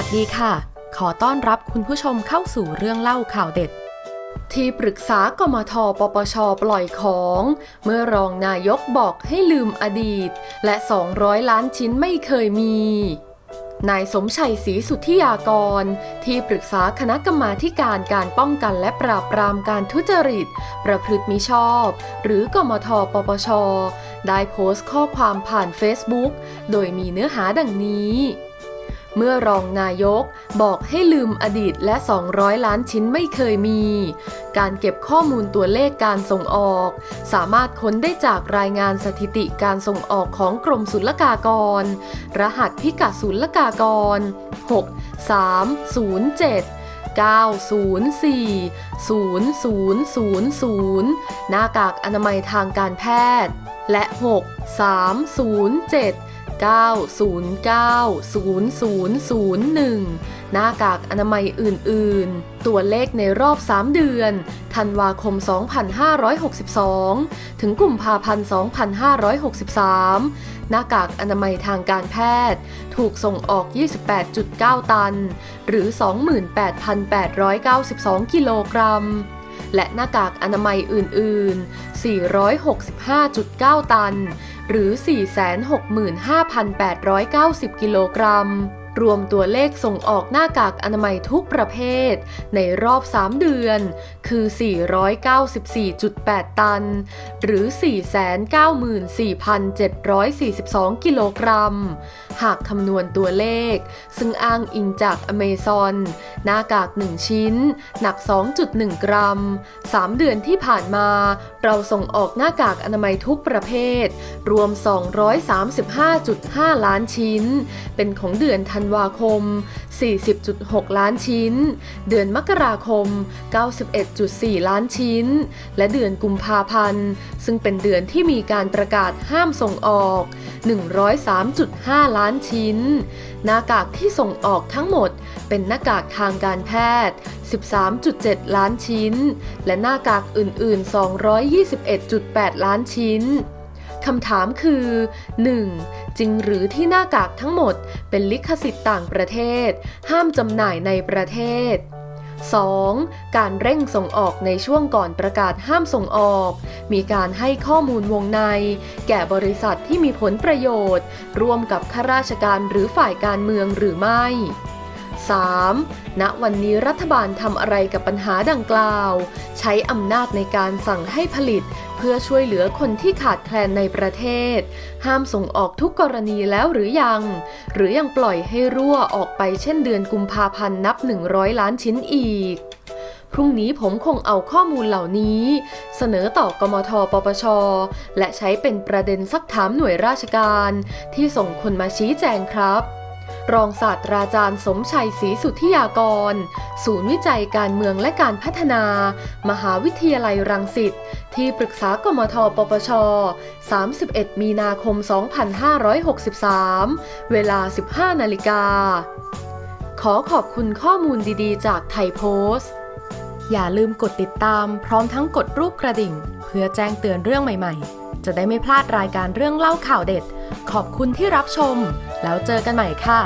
ัสดีค่ะ ขอต้อนรับคุณผู้ชมเข้าสู่เรื่องเล่าข่าวเด็ด ที่ปรึกษากมทปปช ปล่อยของ เมื่อรองนายกบอกให้ลืมอดีต และ 200 ล้านชิ้นไม่เคยมีนายสมชัยศรีสุทธิยากร ที่ปรึกษาคณะกรรมาการการป้องกันและปราบปรามการทุจริต ประพฤติมิชอบ หรือกมทปปช ได้โพสต์ข้อความผ่าน Facebook โดยมีเนื้อหาดังนี้ เมื่อรองนายกบอกให้ลืมอดีตและ 200 ล้านชิ้นไม่เคยมี การเก็บข้อมูลตัวเลขการส่งออก สามารถค้นได้จากรายงานสถิติการส่งออกของกรมศุลกากร รหัสพิกัดศุลกากร 6 3 0 7 904 0000 หน้ากากอนามัยทางการแพทย์ และ 6 3 0 7 09090001 หน้ากากอนามัยอื่น ๆ ตัวเลขในรอบ 3 เดือน ธันวาคม 2562 ถึงกุมภาพันธ์ 2563 หน้ากากอนามัยทางการแพทย์ ถูกส่งออก 28.9 ตัน หรือ 28,892 กิโลกรัม และหน้ากากอนามัยอื่น ๆ 465.9 ตัน หรือ 465,890 กิโลกรัม รวมตัวเลขส่งออกหน้ากากอนามัยทุกประเภท ในรอบ 3 เดือน คือ 494.8 ตัน หรือ 494,742 กิโลกรัม หากคำนวณตัวเลข ซึ่งอ้างอิงจากอเมซอนหน้ากาก 1 ชิ้น หนัก 2.1 กรัม 3 เดือนที่ผ่านมา เราส่งออกหน้ากากอนามัยทุกประเภท รวม 235.5 ล้านชิ้น เป็นของเดือนธันวาคม 40.6 ล้านชิ้น เดือนมกราคม 91.4 ล้านชิ้น และเดือนกุมภาพันธ์ ซึ่งเป็นเดือนที่มีการประกาศห้ามส่งออก 103.5 ล้านชิ้น หน้ากากที่ส่งออกทั้งหมด เป็นหน้ากากทางการแพทย์ 13.7 ล้านชิ้น และหน้ากากอื่น ๆ 221.8 ล้านชิ้น คำถามคือ 1. จริงหรือที่หน้ากากทั้งหมดเป็นลิขสิทธิ์ต่างประเทศ ห้ามจำหน่ายในประเทศ 2. การเร่งส่งออกในช่วงก่อนประกาศห้ามส่งออก มีการให้ข้อมูลวงใน แก่บริษัทที่มีผลประโยชน์ ร่วมกับข้าราชการหรือฝ่ายการเมืองหรือไม่ 3. ณวันนี้รัฐบาลทำอะไรกับปัญหาดังกล่าว ใช้อำนาจในการสั่งให้ผลิต เพื่อช่วยเหลือคนที่ขาดแคลนในประเทศ ห้ามส่งออกทุกกรณีแล้วหรือยัง หรือยังปล่อยให้รั่วออกไปเช่นเดือนกุมภาพันธ์นับ 100 ล้านชิ้นอีกพรุ่งนี้ผมคงเอาข้อมูลเหล่านี้ เสนอต่อกมทปปช และใช้เป็นประเด็นซักถามหน่วยราชการ ที่ส่งคนมาชี้แจงครับ รองศาสตราจารย์สมชัยศรีสุทธิยากร ศูนย์วิจัยการเมืองและการพัฒนา มหาวิทยาลัยรังสิต ที่ปรึกษากมทปปช 31 มีนาคม 2563 เวลา 15 นาฬิกา ขอขอบคุณข้อมูลดีๆ จากไทยโพสต์ อย่าลืมกดติดตามพร้อมทั้งกดรูปกระดิ่ง เพื่อแจ้งเตือนเรื่องใหม่ๆ จะได้ไม่พลาดรายการเรื่องเล่าข่าวเด็ด ขอบคุณที่รับชม แล้วเจอกันใหม่ค่ะ